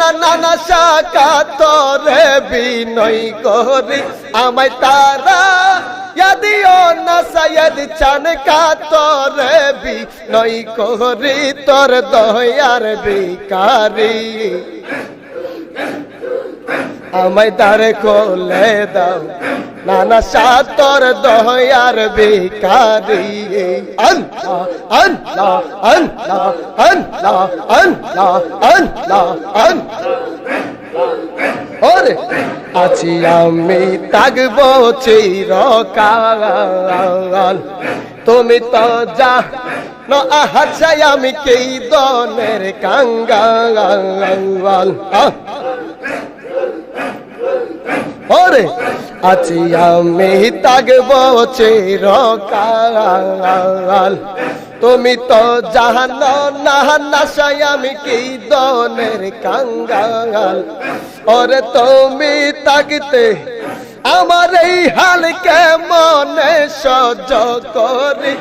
না নানা শাখা তরে বিনয় করি। আমায় তারা যদিও না সৈয়দ চান কা বি নই করি। তোর দয়ার বিকারি আমায় তারে কোলে দাও। নানা সাতর দয়ার বেকারি ওরে, আছি আমি তাকবো চিরকাল। তুমি তো যা ন আহাছাই আমি কেই দনের কাঙ্গাল। ওরে আছি আমি তাকব চিরকাল। তুমি তো জাহানো না আমি কি দনের কাঙ্গাল? ওরে তুমি তাকতে আমার এই হালকে মনে সহ্য করি?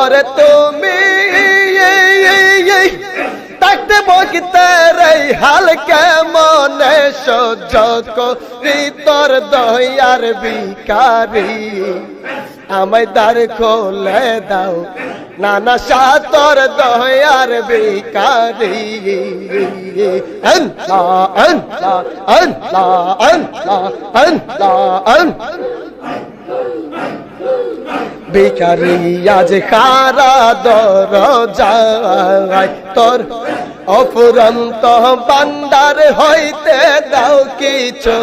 ওরে তুমি তাকতে বকিতে রে হালকে মনে সহ্য করি তোর দয়ার বিকারি আমায় দ্বার খোলে দাও, নানা সাতর দয়ার বিকারি ভিখারি, আজ খারা দর যায়, তোর অফুরন্ত বান্দার হইতে দাও কিছু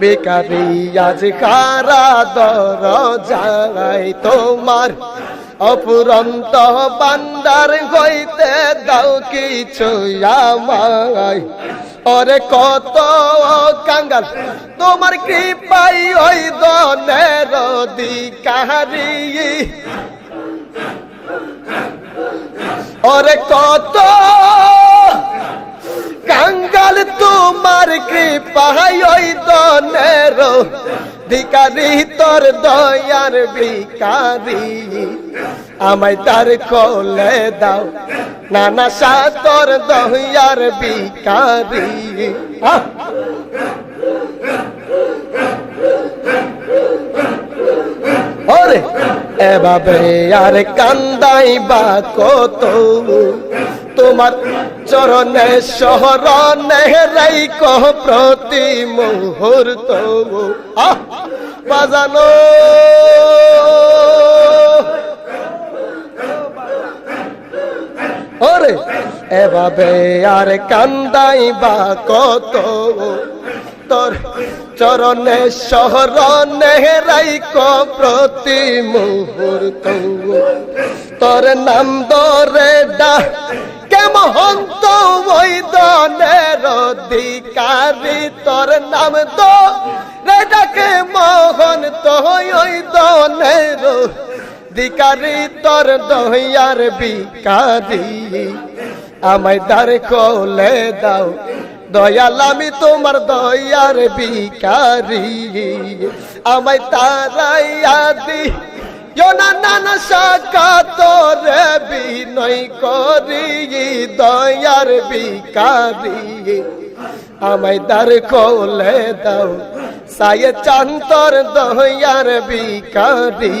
বেকারি আজ খারা দর যায় তোমার? অপুরন্ত বান্দার হইতে দাও কিছু আমায়। ওরে কত কাঙ্গাল তোমার কৃপাই ওই দনের দিকারি ওরে কত কাঙ্গাল তোমার কৃপাই ওই দনের দিকারি তোর দয়ার বিকারি আমায় তার কোলে দাও, নানা সাতর দয়ার বিকারি আহ! ওরে এভাবে আর কান্দাই বা কত? তোমার চরণে শহরণে রাইক প্রতি মুহূর্ত। আহ, বাজানো। ওরে এভাবে আর কান্দাই বা কত? তোর চরণে শহরণে রাইক প্রতি মুহূর্ত তোর নাম দরে ডা কেমহন্ত ওই দনের অধিকারী? তোর নাম তো রে ডাকে মোহন তো ওই দনের দিকারি তোর দহিয়ার বিকারি আমায় দ্বার কোলে দাও। দয়াল, আমি তোমার দয়ার বিকারি আমায় তারাইয়া দি। নানা শাখা তোরে বিনয় করি, দয়ার বিকারি আমায় দ্বার কোলে দাও, সায়ে চান্তর দয়ার বিকারি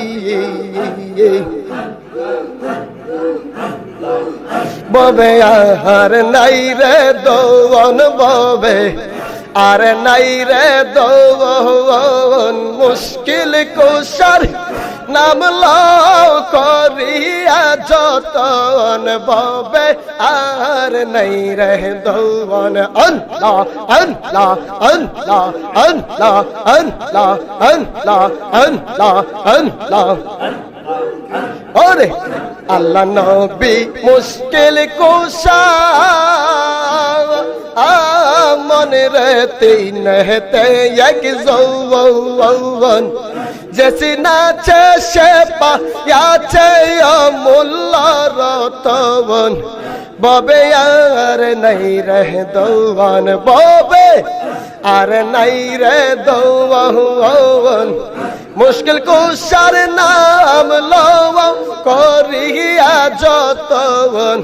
ববে, আর নাই রে দৌন ববে, আর নাই রে দৌন মুশকিল কুশার নাম লাও করিয়া যতন ববে, আর নাই রে দৌন আল্লাহ আল্লাহ আল্লাহ আল্লাহ আল্লাহ আল্লাহ আল্লাহ আল্লাহ। ওরে আল্লাহ নবী মুশকিল কুশা মনে রেতে নহতে এক যৌবন। জেসি নাচে সে পায়াছে অমূল্য রতবন। ববে আর নাই রহ দৌবন, ববে আর নাই রে দৌবন। মুশকিল কুশার নাম লব করিয়া যতন।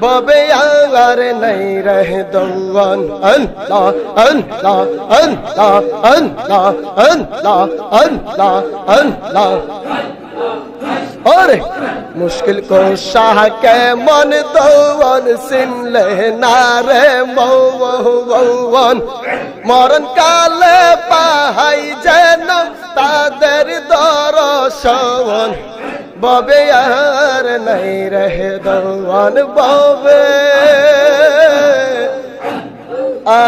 ববে আর নাই রহে দৌন আল্লাহ আল্লাহ আল্লাহ আল্লাহ আল্লাহ আল্লাহ আল্লাহ। ওরে মুশকিল কো শাহ কে মন দৌন সিন লেনা রে মৌন মরণ কালে পাহাই যেন তাদের দরশন। ববে আর নাই রহে দৌন ববে। আ